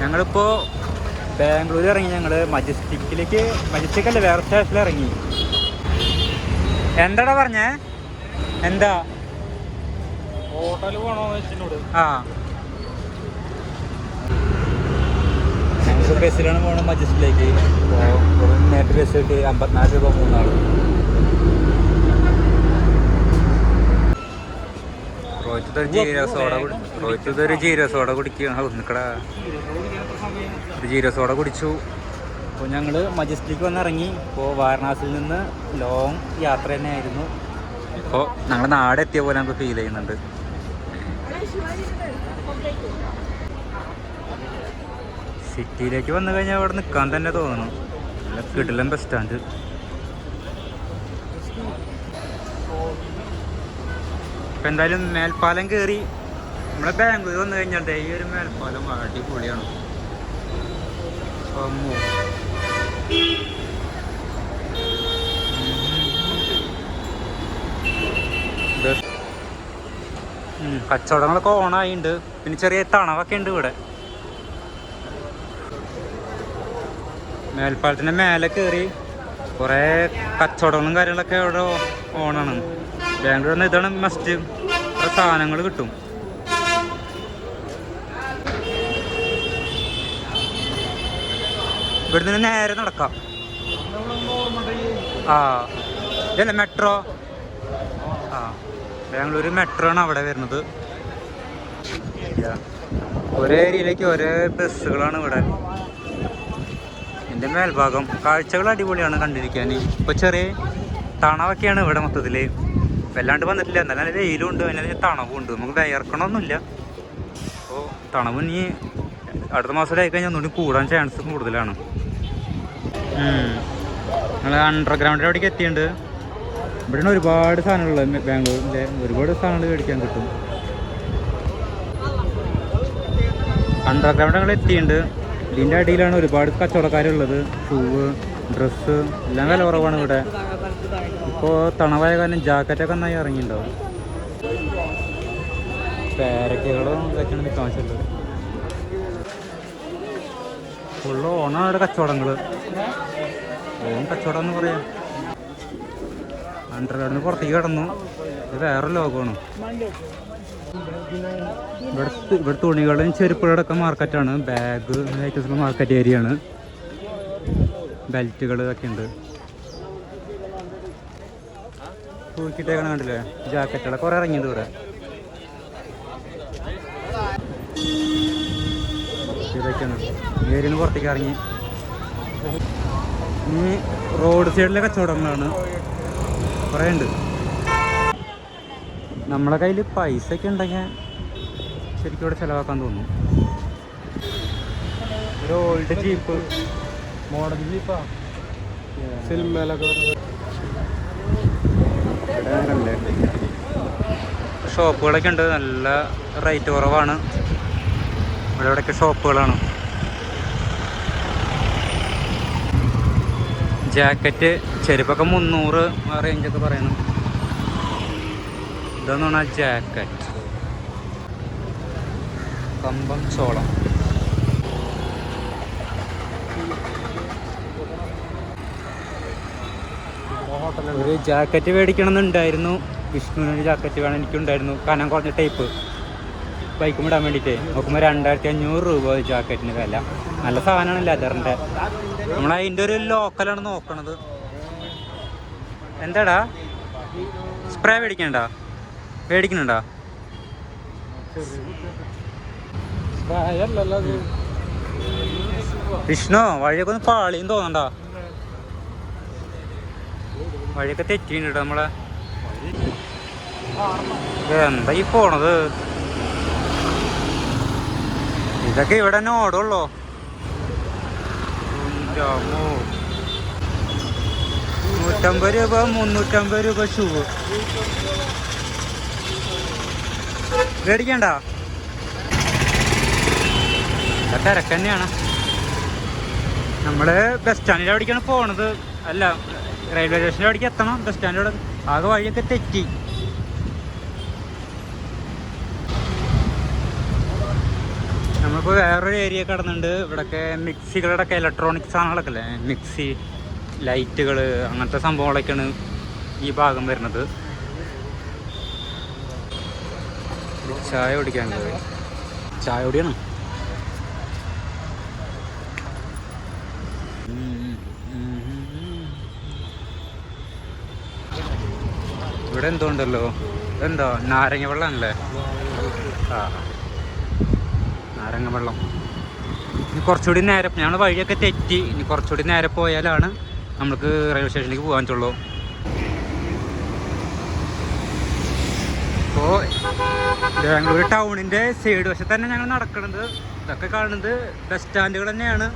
ഞങ്ങളിപ്പോ ബാംഗ്ലൂർ ഇറങ്ങി ഞങ്ങൾ മജസ്റ്റിക്കിലേക്ക് മജസ്റ്റിക് അല്ലേ വേറെ സ്റ്റേഷനിൽ ഇറങ്ങി എന്താടാ പറഞ്ഞേ? എന്താ? ഹോട്ടൽ പോണോ ആ. ഞങ്ങൾക്ക് ബസ്സിലാണ് പോകണം മജസ്റ്റിലേക്ക്. അപ്പോൾ നേരിട്ട് ബസ് കിട്ടി. അമ്പത്തിനാല് രൂപ മൂന്നാൾ റോഹിത്ത് ജീര സോഡ കുടി ജീര സോഡ കുടിക്കുകയാണ്. ഒന്നിക്കട. ഒരു ജീര സോഡ കുടിച്ചു. അപ്പോൾ ഞങ്ങൾ മജസ്റ്റിക്ക് വന്നിറങ്ങി. ഇപ്പോൾ വാരണാസിയിൽ നിന്ന് ലോങ് യാത്ര തന്നെയായിരുന്നു. ഇപ്പോൾ ഞങ്ങൾ നാട് എത്തിയ പോലെ നമുക്ക് ഫീൽ ചെയ്യുന്നുണ്ട്. സിറ്റിയിലേക്ക് വന്നു കഴിഞ്ഞാൽ അവിടെ നിൽക്കാൻ തന്നെ തോന്നുന്നു. നല്ല കിടിലം ബസ് സ്റ്റാൻഡ് ഇപ്പം എന്തായാലും മേൽപ്പാലം കേറി നമ്മളെ ബാംഗ്ലൂർ വന്നു കഴിഞ്ഞാൽ ഈ ഒരു മേൽപ്പാലം അടിപൊളിയാണ്. അമ്മോ. കച്ചവടങ്ങളൊക്കെ ഓണായിട്ടുണ്ട് പിന്നെ ചെറിയ തണവൊക്കെ ഉണ്ട് ഇവിടെ. മേൽപ്പാലത്തിന്റെ മേലെ കയറി കുറേ കച്ചവടങ്ങളും കാര്യങ്ങളൊക്കെ ഇവിടെ ഓണാണ്. ബാംഗ്ലൂർ നിന്ന് ഇതാണ് മസ്റ്റ് സാധനങ്ങൾ കിട്ടും. ഇവിടുന്ന് നേരെ നടക്കാം. ആ ഇതല്ല മെട്രോ ആ ബാംഗ്ലൂർ മെട്രോ ആണ് അവിടെ വരുന്നത്. ഒരേ ഏരിയയിലേക്ക് ഒരേ ബസ്സുകളാണ് ഇവിടെ. എന്റെ മേൽഭാഗം കാഴ്ചകൾ അടിപൊളിയാണ് കണ്ടിരിക്കാൻ. ഇപ്പോൾ ചെറിയ തണവൊക്കെയാണ് ഇവിടെ മൊത്തത്തിൽ വല്ലാണ്ട് വന്നിട്ടില്ല. എന്നാലും നല്ല വെയിലും ഉണ്ട് അതിന് തണവും ഉണ്ട് നമുക്ക് വിയർക്കണമൊന്നുമില്ല അപ്പോൾ തണവ് ഇനി അടുത്ത മാസത്തിലായി കഴിഞ്ഞാൽ ഒന്നുകൂടി കൂടാൻ ചാൻസ് കൂടുതലാണ്. ഞങ്ങൾ അണ്ടർഗ്രൗണ്ടിൽ അവിടേക്ക് എത്തിയിട്ടുണ്ട്. ഇവിടെയാണ് ഒരുപാട് സാധനങ്ങളുള്ളത് ബാംഗ്ലൂരിലെ ഒരുപാട് സാധനങ്ങൾ മേടിക്കാൻ കിട്ടും. അണ്ടർഗ്രൗണ്ട് ഞങ്ങൾ എത്തിയിട്ടുണ്ട്. ഇതിന്റെ അടിയിലാണ് ഒരുപാട് കച്ചവടക്കാരുള്ളത്. ഷൂവ് ഡ്രസ്സ് എല്ലാം വില കുറവാണ് ഇവിടെ. ഇപ്പോൾ തണവായ കാരണം ജാക്കറ്റൊക്കെ നന്നായി ഇറങ്ങിയിട്ടുണ്ടാവും. പേരക്കകളും ഇതൊക്കെയാണ് ഓണാണ് ഇവിടെ ഓൺ കച്ചവടം എന്ന് പറയാം. അണ്ടർഗ്രൗണ്ടിന് പുറത്തേക്ക് കിടന്നു. ഇത് വേറെ ലോകമാണ്. ഇവിടെ തു- ഇവിടെ തുണികളും ചെരുപ്പുകളൊക്കെ മാർക്കറ്റാണ് ബാഗ് ഐറ്റംസ് മാർക്കറ്റ് ഏരിയ ആണ്. ബെൽറ്റുകൾ ഒക്കെ ഉണ്ട്. തൂക്കിട്ടേക്കണ കണ്ടില്ലേ? ജാക്കറ്റുകളൊക്കെ കുറേ ഇറങ്ങിയത് ഇവിടെ. ഇതൊക്കെയാണ്. ഏരിയന്ന് പുറത്തേക്ക് ഇറങ്ങി. ഇനി റോഡ് സൈഡിലെ കച്ചവടങ്ങളാണ്. കുറേ ഉണ്ട്. നമ്മളെ കയ്യിൽ പൈസ ഒക്കെ ഉണ്ടെങ്കിൽ ശരിക്കും ഇവിടെ ചിലവാക്കാൻ തോന്നും. ഒരു ഓൾഡ് ജീപ്പ് മോഡൽ ജീപ്പാ സിനിമയിലൊക്കെ ഷോപ്പുകളൊക്കെ ഉണ്ട്. നല്ല റേറ്റ് കുറവാണ്. ഇവിടെ ഇവിടെയൊക്കെ ഷോപ്പുകളാണ്. ജാക്കറ്റ് ചെരുപ്പൊക്കെ മുന്നൂറ് ആ റേഞ്ചൊക്കെ പറയുന്നു. ഇതെന്ന് പറഞ്ഞാൽ ജാക്കറ്റ് കമ്പം ചോളം. ഒരു ജാക്കറ്റ് മേടിക്കണം എന്നുണ്ടായിരുന്നു വിഷ്ണുവിന് ഒരു ജാക്കറ്റ് വേണം എനിക്കുണ്ടായിരുന്നു. കനം കുറഞ്ഞ ടൈപ്പ് ബൈക്കും ഇടാൻ വേണ്ടിയിട്ട്. നോക്കുമ്പോൾ രണ്ടായിരത്തി അഞ്ഞൂറ് രൂപ ജാക്കറ്റിന് വില. നല്ല സാധനമാണ് ലെതറിന്റെ നമ്മൾ അതിന്റെ ഒരു ലോക്കലാണ് നോക്കണത്. എന്താടാ? സ്പ്രേ മേടിക്കണ്ട? അത് വിഷ്ണു വഴിയൊക്കെ ഒന്ന് പാളിയും തോന്നണ്ട? വഴിയൊക്കെ തെറ്റിണ്ട് നമ്മളെ. എന്താ ഈ പോണത്? ഇതൊക്കെ ഇവിടെ തന്നെ ഓടുള്ളോ. നൂറ്റമ്പത് രൂപ മുന്നൂറ്റമ്പത് രൂപ ഷൂ. മേടിക്കണ്ട ഇതൊക്കെ തിരക്ക് തന്നെയാണ്. നമ്മൾ ബസ് സ്റ്റാൻഡിൽ അവിടേക്കാണ് പോണത്. അല്ല റെയിൽവേ സ്റ്റേഷന്റെ അവിടേക്ക് എത്തണം. ബസ് സ്റ്റാൻഡിന്റെ അവിടെ ആകെ വഴിയൊക്കെ തെറ്റി. നമ്മൾ നമ്മളിപ്പോൾ വേറൊരു ഏരിയ കടന്നുണ്ട്. ഇവിടെയൊക്കെ മിക്സികളുടെ ഒക്കെ ഇലക്ട്രോണിക് സാധനങ്ങളൊക്കെ അല്ലേ? മിക്സി ലൈറ്റുകൾ അങ്ങനത്തെ സംഭവങ്ങളൊക്കെയാണ് ഈ ഭാഗം വരുന്നത്. ചായ കുടിക്കാൻ പോയി. ചായ കുടിയാണ്? ഇവിടെ എന്തോ ഉണ്ടല്ലോ എന്തോ നാരങ്ങ വെള്ളമാണല്ലേ ആ. നാരങ്ങ വെള്ളം. ഇനി കുറച്ചുകൂടി നേരം ഞങ്ങൾ വഴിയൊക്കെ തെറ്റി. ഇനി കുറച്ചുകൂടി നേരെ പോയാലാണ് നമുക്ക് റെയിൽവേ സ്റ്റേഷനിലേക്ക് പോകാൻ പറ്റുള്ളൂ. ഇപ്പോൾ ബാംഗ്ലൂർ ടൗണിന്റെ സൈഡ് വശത്ത് തന്നെ ഞങ്ങൾ നടക്കുന്നത് ഇതൊക്കെ കാണുന്നത് ബസ് സ്റ്റാൻഡുകൾ തന്നെയാണ്.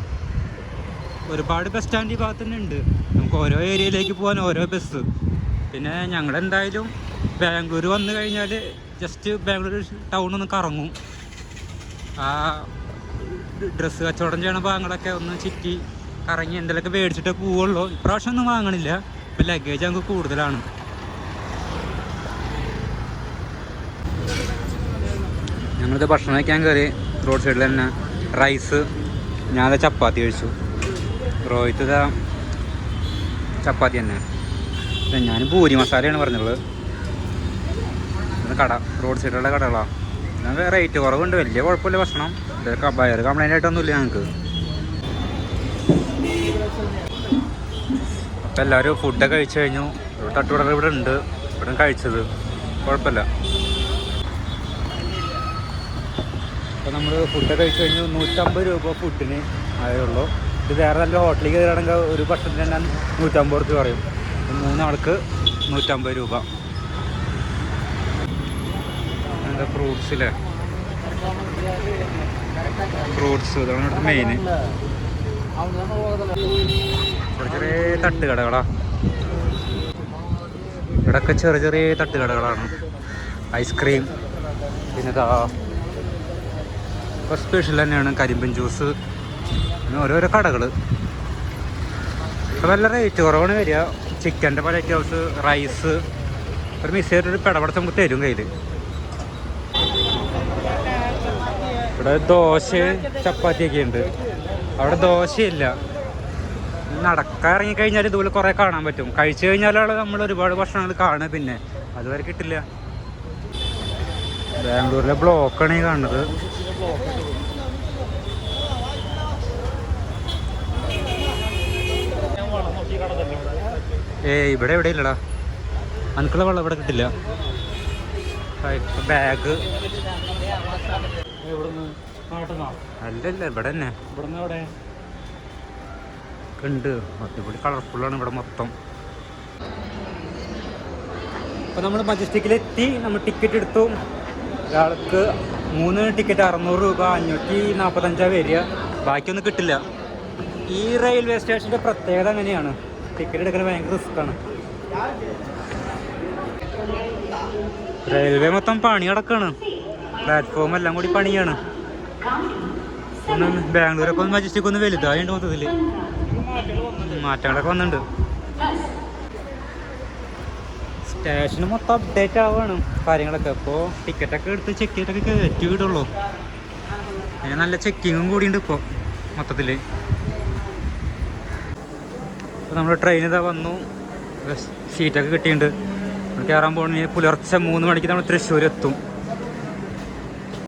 ഒരുപാട് ബസ് സ്റ്റാൻഡ് ഈ ഭാഗത്ത് തന്നെ ഉണ്ട്. നമുക്ക് ഓരോ ഏരിയയിലേക്ക് പോകാൻ ഓരോ ബസ് പിന്നെ ഞങ്ങൾ എന്തായാലും ബാംഗ്ലൂർ വന്നു കഴിഞ്ഞാൽ ജസ്റ്റ് ബാംഗ്ലൂർ ടൗൺ ഒന്ന് കറങ്ങും. ആ ഡ്രസ്സ് കച്ചവടം ചെയ്യണ ഭാഗങ്ങളൊക്കെ ഒന്ന് ചുറ്റി കറങ്ങി എന്തെങ്കിലുമൊക്കെ മേടിച്ചിട്ടേ പോവുള്ളൂ. ഇപ്രാവശ്യം ഒന്നും വാങ്ങണില്ല. ഇപ്പം ലഗേജ് ഞങ്ങൾക്ക് കൂടുതലാണ്. ഞങ്ങളിത് ഭക്ഷണം കഴിക്കാൻ കയറി റോഡ് സൈഡിൽ തന്നെ റൈസ് ഞാനത് ചപ്പാത്തി കഴിച്ചു. റോഹിത്ത് ചപ്പാത്തി തന്നെ. ഞാൻ പൂരി മസാലയാണ് പറഞ്ഞുള്ളത്. കട റോഡ് സൈഡിലുള്ള കടകളാണ് ഞങ്ങൾക്ക് റേറ്റ് കുറവുണ്ട് വലിയ കുഴപ്പമില്ല ഭക്ഷണം. വയർ കംപ്ലൈന്റ് ആയിട്ടൊന്നുമില്ല ഞങ്ങൾക്ക്. അപ്പം എല്ലാവരും ഫുഡൊക്കെ കഴിച്ചു കഴിഞ്ഞു. തട്ടുപടർ ഇവിടെ ഉണ്ട്. ഇവിടെ കഴിച്ചത്. കുഴപ്പമില്ല. അപ്പോൾ നമ്മൾ ഫുഡൊക്കെ കഴിച്ചു കഴിഞ്ഞു നൂറ്റമ്പത് രൂപ ഫുഡിന് ആയുള്ളൂ. ഇത് വേറെ നല്ല ഹോട്ടലിൽ കയറുകയാണെങ്കിൽ ഒരു ഭക്ഷണത്തിന് തന്നെ നൂറ്റമ്പത് റുപ്യ പറയും. മൂന്നാൾക്ക് നൂറ്റമ്പത് രൂപ. എന്താ ഫ്രൂട്ട്സിലെ ഫ്രൂട്ട്സ് ഇതാണ് ഇവിടുത്തെ മെയിൻ ചെറിയ ചെറിയ തട്ടുകടകളാ. ഇവിടെയൊക്കെ ചെറിയ ചെറിയ തട്ടുകടകളാണ്. ഐസ്ക്രീം പിന്നെ ഇതാ ഇപ്പോൾ സ്പെഷ്യൽ തന്നെയാണ് കരിമ്പിൻ ജ്യൂസ് പിന്നെ ഓരോരോ കടകൾ ഇപ്പോൾ നല്ല റേറ്റ് കുറവാണ് വരിക. ചിക്കന്റെ പല ഐറ്റംസ് റൈസ് ഒരു മിസ് ചെയ്തിട്ടൊരു പിടപടച്ച് നമുക്ക് തരും കയ്യിൽ ഇവിടെ ദോശ ചപ്പാത്തിയൊക്കെ ഉണ്ട്. അവിടെ ദോശയില്ല. നടക്കാൻ ഇറങ്ങിക്കഴിഞ്ഞാൽ ഇതുപോലെ കുറേ കാണാൻ പറ്റും. കഴിച്ചു കഴിഞ്ഞാലാണ് നമ്മൾ ഒരുപാട് ഭക്ഷണങ്ങൾ കാണുക പിന്നെ. അതുവരെ കിട്ടില്ല. ബാംഗ്ലൂരിലെ ബ്ലോക്കാണ് ഈ കാണുന്നത്. ഏ ഇവിടെ എവിടെ ഇല്ലടാ അനക്കുള്ള വെള്ളം ഇവിടെ കിട്ടില്ല. ബാഗ് അല്ലല്ല ഇവിടെ തന്നെ ഉണ്ട് അടിപൊളി കളർഫുള്ളാണ് ഇവിടെ മൊത്തം. അപ്പോൾ നമ്മൾ മജസ്റ്റിക്കിലെത്തി നമ്മൾ ടിക്കറ്റ് എടുത്തു. ഒരാൾക്ക് മൂന്ന് ടിക്കറ്റ് അറുന്നൂറ് രൂപ അഞ്ഞൂറ്റി നാൽപ്പത്തഞ്ചാണ് വരിക. ബാക്കിയൊന്നും കിട്ടില്ല. ഈ റെയിൽവേ സ്റ്റേഷന്റെ പ്രത്യേകത അങ്ങനെയാണ് ടിക്കറ്റ് എടുക്കാൻ ഭയങ്കര റിസ്ക്കാണ് റെയിൽവേ മൊത്തം പണി കിടക്കാണ് പ്ലാറ്റ്ഫോം എല്ലാം കൂടി പണിയാണ്. ഒന്ന് ബാംഗ്ലൂരൊക്കെ ഒന്ന് മജസ്റ്റിക് ഒന്ന് വലുതായുണ്ട് മാറ്റങ്ങളൊക്കെ വന്നിട്ടുണ്ട് സ്റ്റേഷൻ മൊത്തം അപ്ഡേറ്റ് ആവുകയാണ് കാര്യങ്ങളൊക്കെ. അപ്പോൾ ടിക്കറ്റൊക്കെ എടുത്ത് ചെക്ക് ചെയ്തിട്ടൊക്കെ കയറ്റി വിടുള്ളൂ. അതിന് നല്ല ചെക്കിങ്ങും കൂടിയുണ്ട് ഇപ്പോൾ മൊത്തത്തിൽ ഇപ്പോൾ നമ്മൾ ട്രെയിൻ ഇതാ വന്നു. സീറ്റൊക്കെ കിട്ടിയിട്ടുണ്ട്. കയറാൻ പോകണമെങ്കിൽ പുലർച്ചെ മൂന്ന് മണിക്ക് നമ്മൾ തൃശ്ശൂർ എത്തും